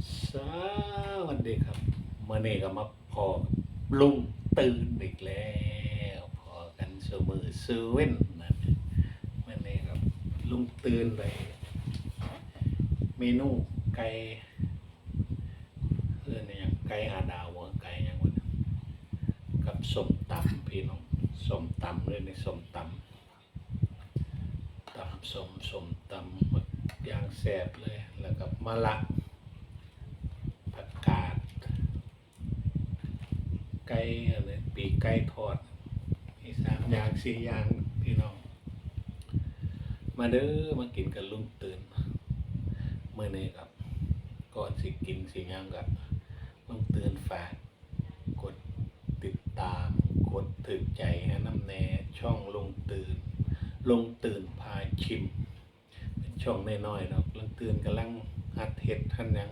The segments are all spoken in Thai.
สวัสดีครับเมื่อนี้ก็มาพอลุงตื่นอีกแล้วพอกันเสมอซเว่นนะเมื่อนี้ครับลุงตื่นไปเมนูไก่เพื่อนอย่างไก่หาดาวไก่หยังวะกับสมตำพี่น้องสมตำเลยในสมตำตำสมสมตำหมึกย่างแซ่บเลยแล้วกับมะละ ผักกาด ไก่อะไรปีกไก่ทอดมีสามอย่างสี่อย่างพี่น้อง มาเด้อมากินกันลุงตื่นเมื่อนี้ครับก่อนสิกินสิย่างกับลุงตื่นฝากกดติดตาม กดถึกใจน้ำแน่ช่องลุงตื่นลุงตื่นพาชิม เป็นช่องน้อยๆเนาะลุงตื่นกำลังหัดเห็ดท่านยัง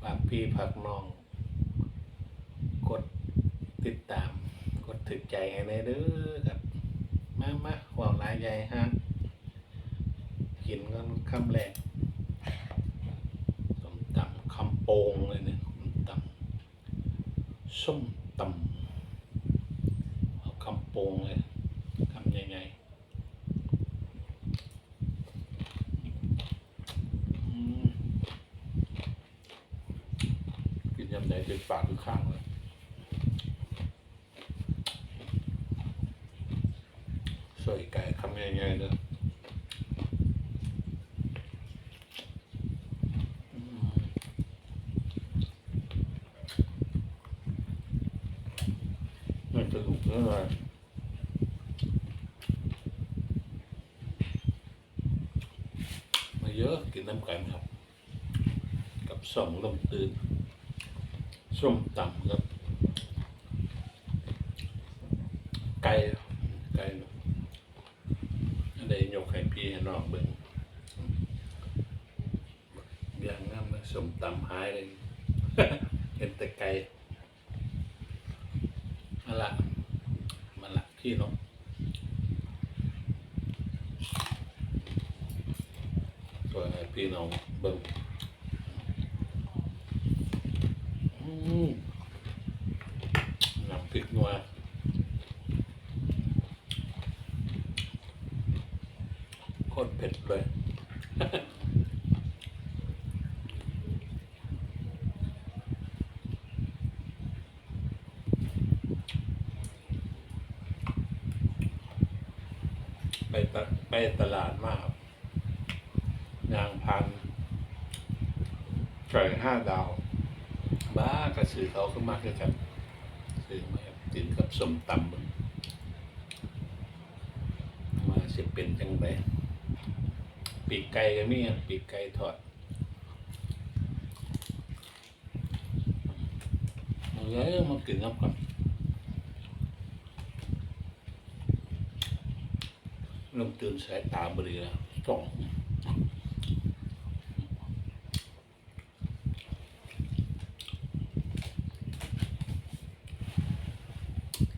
ฝากพี่ฝากน้อง ติดตาม กดถึกใจให้ในเด้อครับ มามาหวังรายใหญ่ฮะกินกันคำแรกส้มตำคำโปงเลยเนี่ยส้มตำส้มตำเอาคำโปงเลยคำใหญ่ๆกินยำใหญ่เป็นปากคือข้างเลยส วยไก่คำง่ายๆเลยอืมน่าจะหนุกเท่าไหร่มาเยอะกินน้ำกันครับ กับสองลมตื่นส้มตำครับ ไก่ไก่อันใดยก ให้พี่ให้น้องเบิ่งอย่างนั้นนะสมตำหายเลยเห็นแต่ไก่มาละมาละพี่น้องตัวให้พี่น้องเบิ่ง อืมน้ำพริกนัวโคตรเผ็ดเลย ไปตะไปตลาดมากยางพันไก่ห้าดาว บ้ากระสือเขาขึ้นมาคือกันซื้อมาครับกินกับส้มตำมึงมาสิเป็นจังไดปีกไก่ก็มีอะปีกไก่ทอดเอาเลยมากินน้ำก่อน ลมตื่นสายตาบริแล้วสอง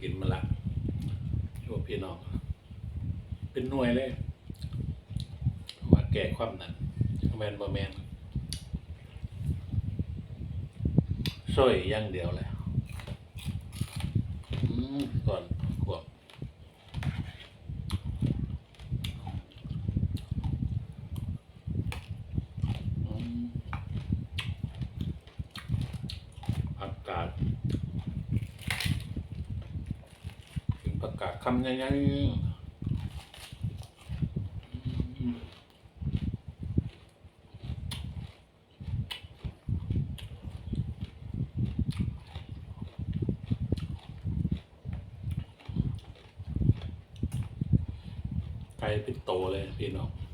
กินมาละชั่วพี่น้อง เป็นหน่วยเลย ว่าแก่ความนั้นแมนบ่แมนช่วยอย่างเดียวเลยอืมก่อนขวบอืมอากาศ ถึงประ กาศคำยังไงไก่เป็นโตเลยพี่น้อง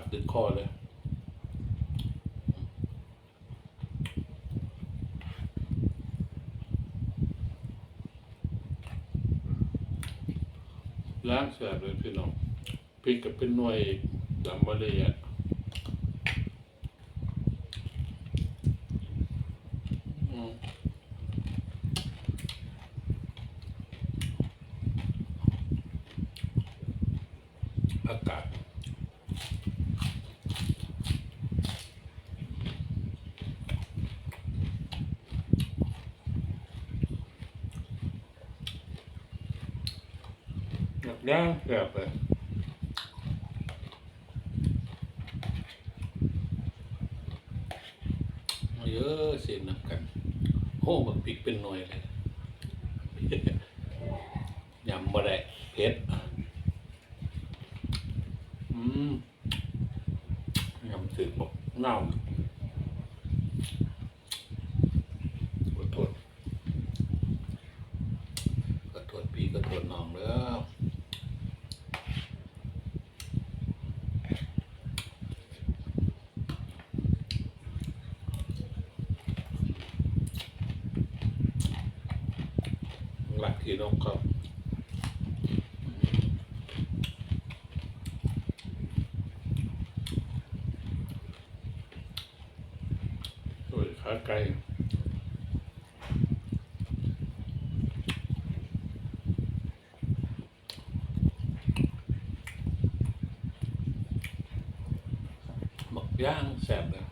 ดติดคอเลยล้างแสะเลยพี่น้องพริกกับเป็นหน่วยดำมาเลยอะอากาศ ยากย่างเกือบเลยมาเยอะเสียนับกันโอ้บักปิกเป็นหน่วยเลยยำบ่ได้เผ็ดอืมยำถึกบอกเน่าขอโทษขอโทษพี่ขอโทษน้องเด้อหลักที่น้องครับ โอ้ย ขาไก่หมักย่างแซ่บเลย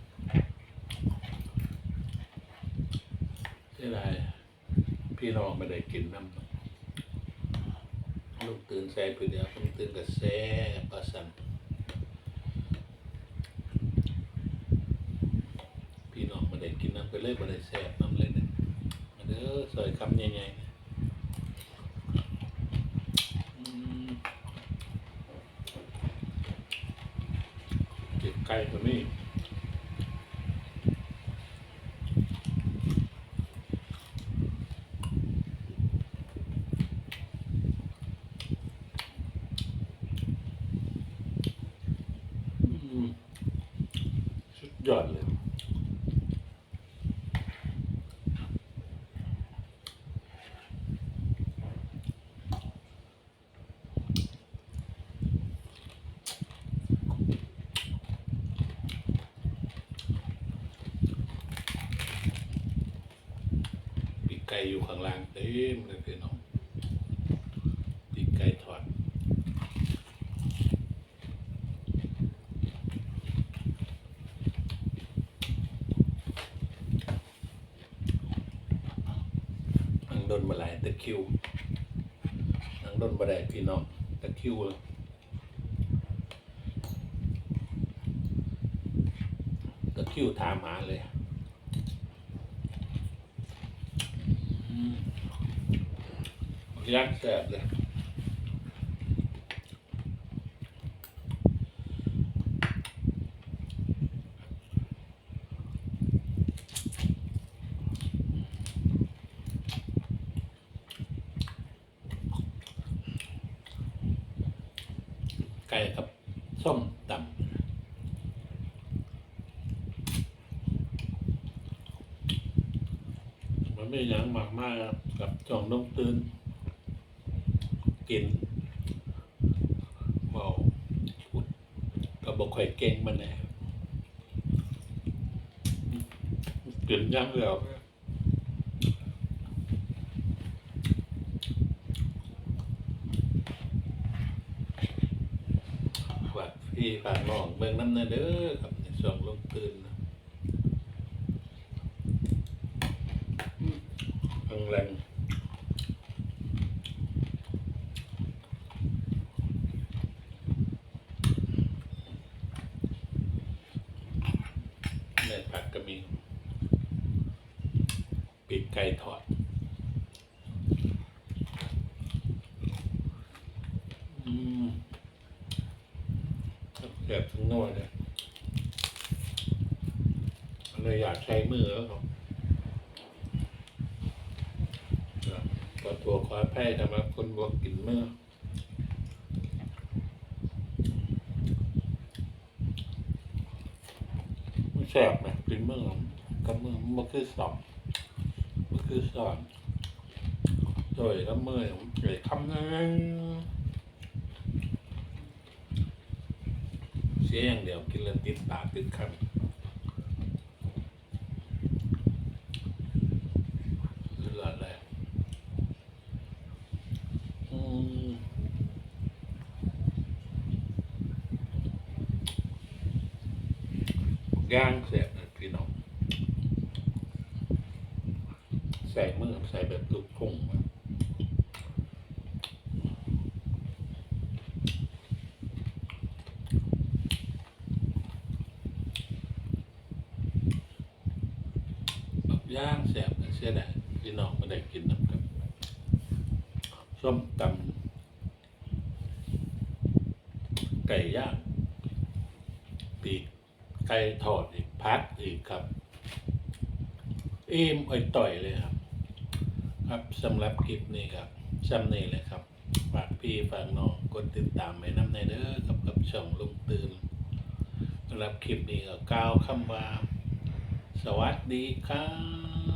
ที่ไรพี่น้องไม่ได้กินน้ำลูกตื่นแซ่บไปเดียวผมตื่นกับแซ่บประสัน พี่น้องมาได้กินน้ำไปเลยมันได้แซ่บน้ำเลยเนี่ยมันเด้อซอยคำใหญ่ๆไก่ตัวนี้อืมสุดยอดเลย ปีกไก่อยู่ข้างล่างเต็ มเลยพี่น้องปีไก่ทอดนังโดนมาหลายตะคิวนังโดนมาได้พี่น้องตะคิวเลยตะคิวถามหาเลย ยักษ์แสบเลยไก่กับส้มตำมันไม่หยังมากมากครับกับจ่องน้องตื่น กินเมาพูดก็บอกข่อยเก่งมันแน่กินย่างแล้วฝากพี่ฝากน้องเบิ่งน้ำเนื้อเด้อครับในช่วงลงตื่นนะแรงแรง ในผักก็มีปีก ไก่ทอดอืมเก็บทั้งนวดเลยเลยอยากใช้มือแล้วครับขอตัวขอแพ้สำหรับคนบอกกินมือแสบนะกินเมื่อกับเมื่อมันคือสอง คือสอนโดยละเมอผมเกลียดคำนั้เสียอย่างเดียวกินแล้วติดปากติดคำสุดยอดเลยอืมางเสร็จ ใส่แบบลูกทุ่งอะแบบย่างแสบเสียดายพี่น้องไม่ได้กินน้ำกับส้มตำไก่ย่างปีกไก่ทอดอีกพัดอีกครับ เอ็มอ่อยต่อยเลยครับ ครับสำหรับคลิปนี้ครับซ้ำนี้เลยครับ ฝากพี่ฝากน้องกดติดตามไปน้ำในเด้อกับกับช่องลุงตื่นสำหรับคลิปนี้ก็กล่าวคำว่า สวัสดีครับ